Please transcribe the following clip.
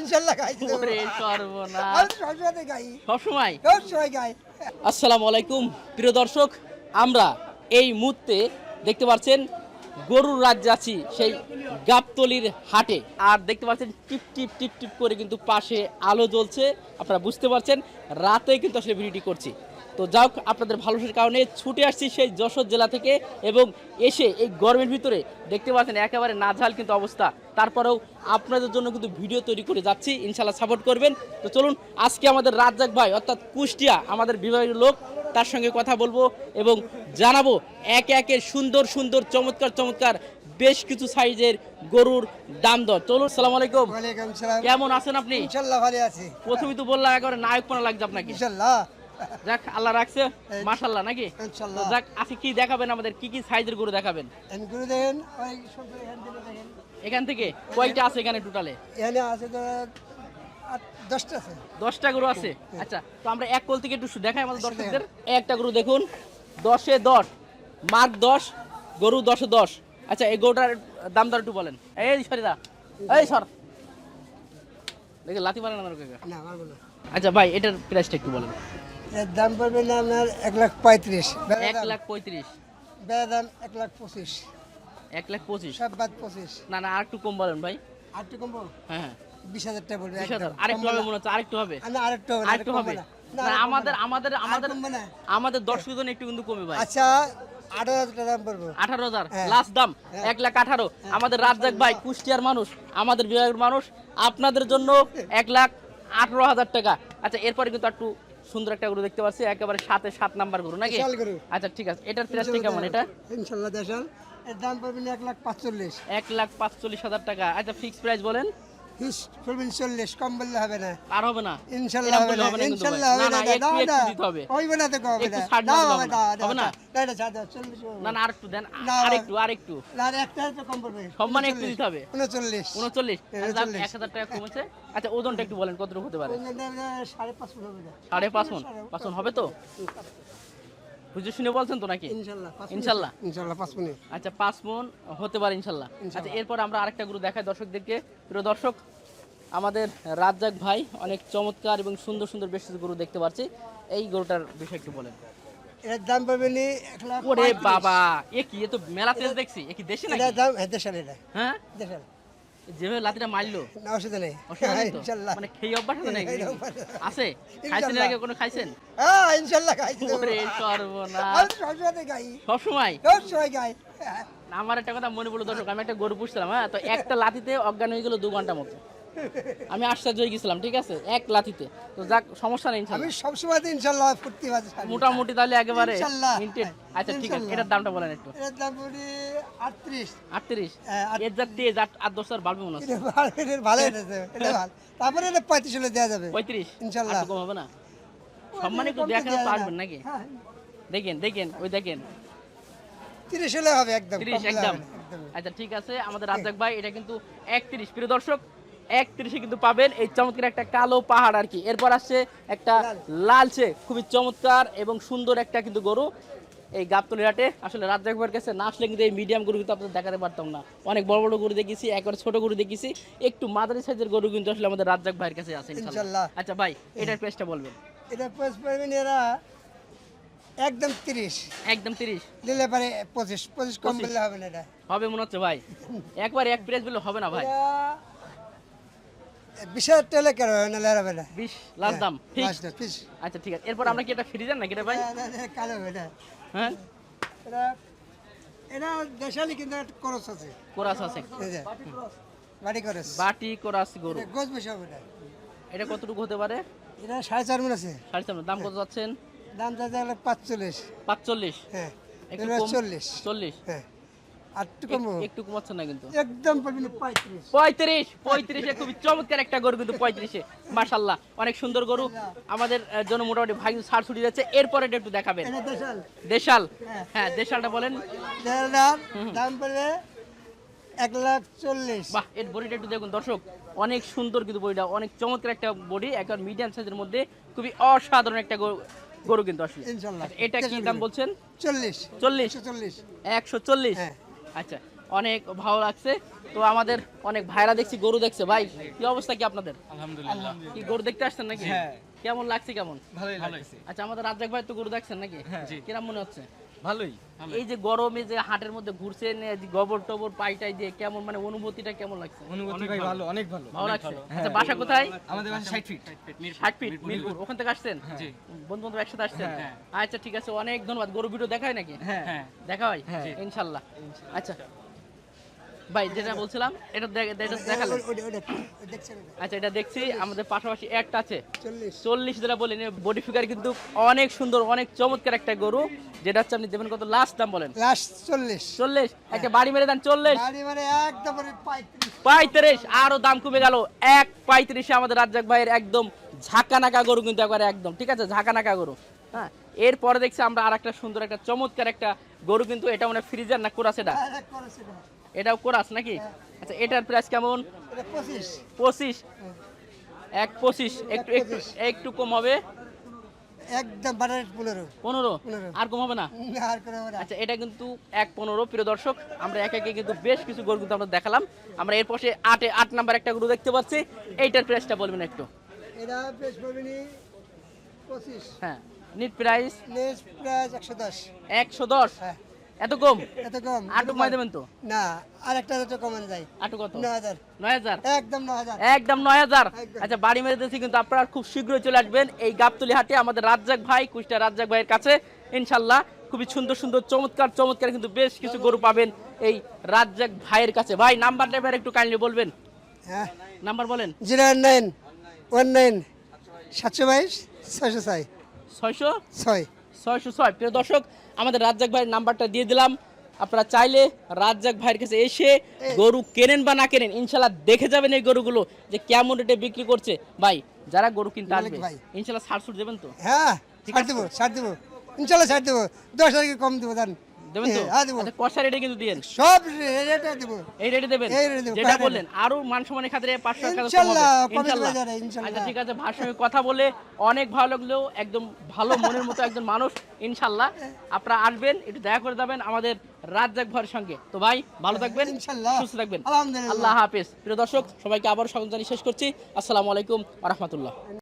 ইনশাল্লাহ খাইছি ওরে সর্বনাশ। আমি সবসময় খাই সবসময়? সবসময় খাই আসসালামু আলাইকুম প্রিয় দর্শক। আমরা এই মুহূর্তে দেখতে পাচ্ছেন গরুর রাজ যাচ্ছি সেই গাবতলির হাটে। আর দেখতে পাচ্ছেন টিপ টিপ টিপ টিপ করে কিন্তু পাশে আলো জ্বলছে। আপনারা বুঝতে পারছেন রাতে কিন্তু আসলে ভিডিওটি করছি। তো যাক আপনাদের ভালোবাসার কারণে ছুটে আসছি সেই যশোর জেলা থেকে এবং এসে এই গরমের ভিতরে দেখতে পাচ্ছেন একেবারে নাঝাল কিন্তু অবস্থা। তারপরেও আপনাদের জন্য কিন্তু ভিডিও তৈরি করে যাচ্ছি ইনশাল্লাহ সাপোর্ট করবেন। তো চলুন আজকে আমাদের রাজ্জাক ভাই অর্থাৎ কুষ্টিয়া আমাদের বিভাগের লোক তার সঙ্গে কথা বলব এবং জানাব একে একে সুন্দর সুন্দর চমৎকার চমৎকার বেশ কিছু সাইজের গরুর দাম দর। চলুন সালাম আলাইকুম। কেমন আছেন আপনি? ইনশাল্লাহ ভালো আছি। প্রথমেই তো বললাম একেবারে নায়কপনা লাগছে আপনাকে। ইনশাল্লাহ যাক আল্লাহ রাখছে। মাশাল্লাহ নাকি? ইনশাল্লাহ। তো যাক আজকে কি দেখাবেন আমাদের? কি কি সাইজের গরু দেখাবেন? এন করে দেখেন ওই সব এখান থেকে দেখেন। এখান থেকে? কয়টা আছে এখানে টোটালে? এখানে আছে দশটা আছে। দশটা গরু আছে? আচ্ছা তো আমরা এক কল থেকে একটু দেখাই আমাদের দর্শকদের। একটা গরু দেখুন দশে দশ মার্ক দশ গরু দশে দশ। আচ্ছা এই গরুটার দাম দর একটু বলেন। এই সরিদা এই সর। দেখে লাথি মারেন আমার আচ্ছা ভাই এটার প্রাইসটা একটু বলেন। এর দাম পড়বে না আপনার এক লাখ পঁয়ত্রিশ। এক লাখ পঁয়ত্রিশ। বেড়া দাম এক লাখ পঁচিশ। এক লাখ পঁচিশ? সব বাদ পঁচিশ। না না আর একটু কম বলেন ভাই। আর একটু কমবো হ্যাঁ হ্যাঁ। বিশ হাজার টাকা পড়বে বিশ হাজার। একদম। আরেকটু কমবো হবে মনে হচ্ছে আরেকটু হবে। না, আরেকটু হবে আরেকটু হবে। না। না, না, আর কমবো আমাদের আমাদের আমাদের আমাদের দর্শক জন একটু কিন্তু কমে ভাই। আচ্ছা আঠারো হাজার টাকা দাম হ্যাঁ। লাস্ট দাম হ্যাঁ। এক লাখ আঠারো। আমাদের রাজ্জাক ভাই কুষ্টিয়ার মানুষ আমাদের বিভাগের মানুষ। আপনাদের জন্য এক লাখ আঠারো হাজার টাকা। আচ্ছা এরপরে কিন্তু একটু সুন্দর একটা গরু দেখতে পাচ্ছি একেবারে সাথে সাত নাম্বার গরু নাকি? আচ্ছা ঠিক আছে। এটার প্রাইসটা কেমন এটা? ইনশাল্লাহ দেশাল। এর দাম পড়বে না এক লাখ পাঁচচল্লিশ। এক লাখ পাঁচচল্লিশ হাজার টাকা। আচ্ছা ফিক্স প্রাইস বলেন। চল্লিশ কম বললে হবে না। আর হবে না। ইনশাল্লাহ হবে না হবে না কিন্তু ভাই। ইনশাল্লাহ হবে না, না না, একটু না একটু না দিতে হবে। হইবে না তো কবে না না হবে হবে না? না। হবে না? না না চল্লিশ না না আরেকটু দেন আরেকটু আরেকটু না একটা তো কম পড়বে সম্মানে একটু দিতে হবে। উনচল্লিশ। উনচল্লিশ। উনচল্লিশ। এক হাজার টাকা কমেছে। আচ্ছা ওজনটা একটু বলেন কতটুকু হতে পারে? সাড়ে পাঁচ হবে। সাড়ে পাঁচ মন পাঁচ মন হবে তো? বুঝে শুনে বলছেন তো নাকি? মিনিট। ইনশাল্লাহ? ইনশাল্লাহ পাঁচ মিনিট। আচ্ছা পাঁচ মন হতে পারে ইনশাল্লাহ। আচ্ছা এরপর আমরা আরেকটা গরু দেখাই দর্শকদেরকে। প্রিয় দর্শক আমাদের রাজ্জাক ভাই অনেক চমৎকার এবং সুন্দর সুন্দর বেশ কিছু গরু দেখতে পাচ্ছি। এই গরুটার বিষয়ে একটু বলেন। এর দাম পাবে নি লাখ ওরে বাবা এ কি এ তো মেলা তেজ দেখছি এ কি দেশে নাকি? দাম হ্যাঁ দেশাল এটা। হ্যাঁ? দেশাল। যেভাবে লাতিটা মারলো। না অসুবিধা নেই। মানে খেয়ে অভ্যাস আছে নাকি? আছে? খাইছেন আগে কোনো খাইছেন? হ্যাঁ খাইছি। ওরে সর্বনাশ। সবসময় খাই। সবসময়? সবসময় খাই। আমার একটা কথা মনে পড়ল দর্শক আমি একটা গরু পুষছিলাম হ্যাঁ? তো একটা লাথিতে অজ্ঞান হয়ে গেল দু ঘণ্টা মতো। আমি আশ্চর্য হয়ে গেছিলাম ঠিক আছে? এক লাথিতে তো যাক সমস্যা নেই আমি সবসময় ফুর্তি বাজে মোটামুটি তাহলে একেবারে আচ্ছা ঠিক আছে এটার দামটা বলেন একটু। এর দাম আটত্রিশ। আটত্রিশ? এর যা তেজ আট আট দশ হাজার বাড়বে মনে হচ্ছে। ভালো এটা এটা ভালো। তারপরে এটা পঁয়ত্রিশ হলে দেওয়া যাবে। পঁয়ত্রিশ? ইনশাল্লাহ। কম হবে না? সম্মান একটু দেখানো পারবেন নাকি? দেখেন দেখেন ওই দেখেন। তিরিশ হলে হবে একদম তিরিশ কম হলে একদম। হবে না, একদম। আচ্ছা ঠিক আছে আমাদের রাজ্জাক ভাই এটা কিন্তু একত্রিশ। প্রিয় দর্শক একত্রিশে কিন্তু পাবেন এই চমৎকার একটা কালো পাহাড় আর কি। এরপর আসছে একটা লালচে খুবই চমৎকার এবং সুন্দর একটা কিন্তু গরু। এই গাবতলি হাটে আসলে রাজ্জাক ভাইয়ের কাছে না আসলে কিন্তু এই মিডিয়াম গরু কিন্তু আপনাদের দেখাতে পারতাম না। অনেক বড় বড় গরু দেখেছি একবার ছোট গরু দেখেছি একটু মাদারি সাইজের গরু কিন্তু আসলে আমাদের রাজ্জাক ভাইয়ের কাছে আছে। আচ্ছা ভাই এটার প্রেসটা বলবেন। এটা প্রেস পারবেন এরা একদম তিরিশ। একদম তিরিশ? দিলে পারে পঁচিশ পঁচিশ কম পঁচিশ। বললে হবে না এটা। হবে মনে হচ্ছে ভাই? একবার এক প্রেস বলে হবে না ভাই? এটা বিশ কেন না হবে না? বিশ লাস্ট দাম ঠিক Last আচ্ছা ঠিক আছে। এরপর আমরা কি এটা ফ্রিজার নাকি এটা ভাই? না, না, না, কালো না। হ্যাঁ? এটা এটা দেশালি কিন্তু একটা খরচ আছে। কোরাস আছে। বাটি কোরাস। গরু। এটা বেশি হবে না এটা কতটুকু হতে পারে? এটা সাড়ে চার মন আছে। সাড়ে চার দাম কত যাচ্ছেন? দাম গেলে পাঁচচল্লিশ। পাঁচচল্লিশ। হ্যাঁ চল্লিশ। চল্লিশ। হ্যাঁ। আর একটু কমবো একটু কমাচ্ছে না কিন্তু। একদম পারবি না পঁয়ত্রিশ। পঁয়ত্রিশ পঁয়ত্রিশে খুবই চমৎকার একটা গরু কিন্তু পঁয়ত্রিশে। মার্শাল্লাহ অনেক সুন্দর গরু। আমাদের জন্য মোটামুটি ভাই সার ছুটি যাচ্ছে। এরপরে এটা একটু দেখাবেন। দেশাল। দেশাল? হ্যাঁ। দেশালটা বলেন। দাম পড়বে এক লাখ চল্লিশ। বাহ এর বডিটা একটু দেখুন দর্শক। অনেক সুন্দর কিন্তু বডিটা অনেক চমৎকার একটা বডি। একবার মিডিয়াম সাইজের মধ্যে খুবই অসাধারণ একটা গরু গরু কিন্তু আসলে। এটা কি দাম বলছেন? চল্লিশ। চল্লিশ। চল্লিশ। একশো চল্লিশ? হ্যাঁ। আচ্ছা অনেক ভালো লাগছে। তো আমাদের অনেক ভাইরা দেখছি গরু দেখছে। ভাই কি অবস্থা কি আপনাদের? আলহামদুলিল্লাহ। কি গরু দেখতে আসছেন নাকি? হ্যাঁ। কেমন লাগছে কেমন? ভালোই লাগছে আচ্ছা আমাদের রাজ্জাক ভাই তো গরু দেখছেন নাকি? জি। কিরম মনে হচ্ছে? ভালোই। এই যে গরমে যে হাটের মধ্যে ঘুরছেন গোবর টবর পাইটাই দিয়ে কেমন মানে অনুভূতিটা কেমন লাগছে? অনুভূতি ভাই ভালো অনেক ভালো। ভালো লাগছে? আচ্ছা বাসা কোথায়? আমাদের বাসা ষাট ফিট ষাট ফিট মিরপুর। ওখান থেকে আসছেন? বন্ধু বান্ধব একসাথে আসছেন? আচ্ছা ঠিক আছে অনেক ধন্যবাদ। গরু ভিডিও দেখায় নাকি? হ্যাঁ। হ্যাঁ। দেখা হয়। ইনশাআল্লাহ ইনশাল্লাহ। আচ্ছা ভাই যেটা বলছিলাম এটা দেখ- এটা দেখালেন। আচ্ছা এটা দেখছি আমাদের পাশাপাশি একটা আছে। চল্লিশ। যেটা বলেন বডি ফিগার কিন্তু অনেক সুন্দর অনেক চমৎকার একটা গরু যেটা হচ্ছে আপনি দেবেন কত লাস্ট দাম বলেন? লাস্ট চল্লিশ। চল্লিশ? একটা বাড়ি মেরে দেন চল্লিশ। পঁয়ত্রিশ। পঁয়ত্রিশ আরও দাম কমে গেল। এক পঁয়ত্রিশে আমাদের রাজ্জাক ভাইয়ের একদম ঝাঁকানাকা গরু কিন্তু একবারে একদম ঠিক আছে? ঝাঁকানাকা গরু হ্যাঁ? এরপরে দেখছি আমরা আর একটা সুন্দর একটা চমৎকার একটা গরু কিন্তু এটা মানে ফ্রিজার না কোরাস এটা এটাও কোরাস নাকি? আচ্ছা এটার প্রাইস কেমন? পঁচিশ। এক পঁচিশ একটু একটু একটু কম হবে? একদম পনেরো। আর কম হবে না। আচ্ছা এটা কিন্তু এক পনেরো প্রিয় দর্শক। আমরা একে একে কিন্তু বেশ কিছু গরু কিন্তু আমরা দেখালাম। আমরা এর পাশে আটে আট নাম্বার একটা গরু দেখতে পাচ্ছি। এইটার প্রাইসটা বলবেন একটু। এটা পঁচিশ। হ্যাঁ নিট প্রাইস একশো দশ। একশো দশ? হ্যাঁ। এত কম? এত কম আটু কমাই দেবেন তো? না আর একটা তো কমান যায় আটু কত? ন হাজার। নয় একদম ন হাজার। একদম নয় হাজার? একদম। আচ্ছা বাড়ি মেরে দিয়েছি কিন্তু আপনারা খুব শীঘ্রই চলে আসবেন এই গাবতলি হাটে আমাদের রাজ্জাক ভাই কুষ্টিয়া রাজ্জাক ভাইয়ের কাছে। ইনশাল্লাহ খুবই সুন্দর সুন্দর চমৎকার চমৎকার কিন্তু বেশ কিছু গরু পাবেন এই রাজ্জাক ভাইয়ের কাছে। ভাই নাম্বারটা এবার একটু কাইন্ডলি বলবেন। হ্যাঁ। নাম্বার বলেন। জিরো নাইন ওয়ান নাইন সাতশো বাইশ ছয়শো ছয়। প্রিয় দর্শক আমাদের রাজ্জাক ভাইয়ের নাম্বারটা দিয়ে দিলাম। আপনারা চাইলে রাজ্জাক ভাইয়ের কাছে এসে গরু কেনেন বা না কেনেন ইনশাল্লাহ দেখে যাবেন এই গরুগুলো যে কেমন রেটে বিক্রি করছে। ভাই যারা গরু কিনতে আসবে। ইনশাল্লাহ ছাড় দেবেন তো? হ্যাঁ ছাড় দেবো ছাড় দেবো। ইনশাল্লাহ ছাড় দেবো। দশ হাজার কম দেবো জান। দেবেন তো? হ্যাঁ দেবো। আচ্ছা, কষা রেটে কিন্তু দিয়েন সব রেটে দেবো। এই রেটে দেবেন? এই rate দেবো, যেটা কষা বললেন আরও মান সম্মানের খাতিরে পাঁচশো টাকা কম হবে। ইনশাল্লাহ, কমে ইনশাল্লাহ। যাবে, ইনশাল্লাহ। আচ্ছা ঠিক আছে ভাইয়ের সঙ্গে কথা বলে অনেক ভালো লাগল একদম ভালো মনের মতো একজন মানুষ ইনশাল্লাহ। আপনারা আসবেন একটু দেখা করে যাবেন আমাদের রাজ্জাক ভাইয়ের সঙ্গে। তো ভাই ভালো থাকবেন ইনশাল্লাহ। সুস্থ থাকবেন। আলহামদুলিল্লাহ। আল্লাহ হাফেজ। প্রিয় দর্শক সবাইকে আবার স্বাগত জানিয়ে শেষ করছি। আসসালামু আলাইকুম রহমতুল্লাহ।